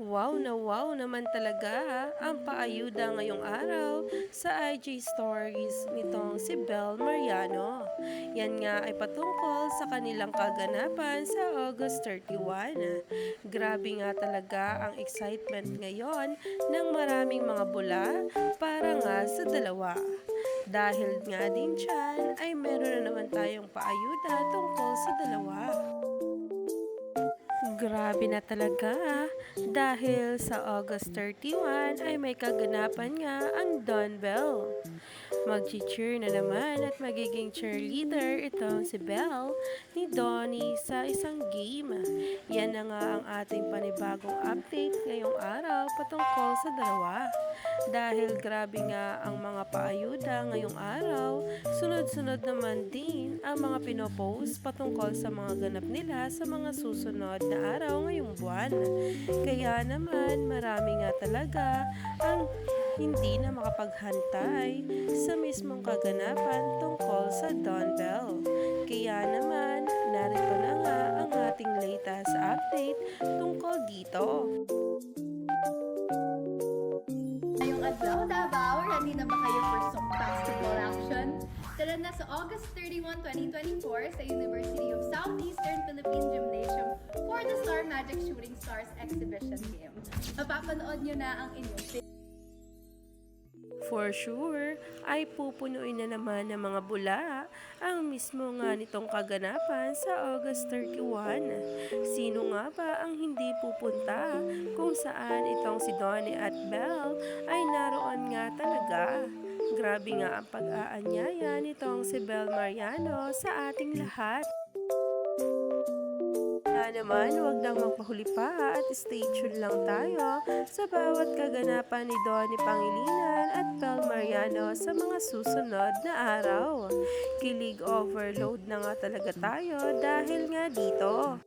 Wow na wow naman talaga ang paayuda ngayong araw sa IG stories nitong si Bel Mariano. Yan nga ay patungkol sa kanilang kaganapan sa August 31. Grabe nga talaga ang excitement ngayon ng maraming mga bula para nga sa dalawa. Dahil nga din dyan ay meron na naman tayong paayuda tungkol sa dalawa. Grabe na talaga dahil sa August 31 ay may kaganapan nga ang Don Bell. Mag-cheer na naman at magiging cheerleader itong si Belle ni Donnie sa isang game. Yan na nga ang ating panibagong update ngayong araw patungkol sa dalawa. Dahil grabe nga ang mga paayuda ngayong araw, sunod-sunod naman din ang mga pinopost patungkol sa mga ganap nila sa mga susunod na araw ngayong buwan. Kaya naman marami nga talaga ang hindi na makapaghantay sa mismong kaganapan tungkol sa Don Bell. Kaya naman, dito. Ngayong adlaw, Davao, ready na ba kayo for some basketball action? Tara na sa August 31, 2024 sa University of Southeastern Philippine Gymnasium for the Star Magic Shooting Stars Exhibition Game. Mapapanood nyo na ang inyong For sure, ay pupunuin na naman ng mga bula ang mismo nga nitong kaganapan sa August 31. Sino nga ba ang hindi pupunta kung saan itong si Donnie at Belle ay naroon nga talaga? Grabe nga ang pag-aanyaya nitong si Belle Mariano sa ating lahat. Na naman, huwag nang magpahuli pa at stay tuned lang tayo sa bawat kaganapan ni Donnie Pangilinan at Bel Mariano sa mga susunod na araw. Kilig overload na nga talaga tayo dahil nga dito.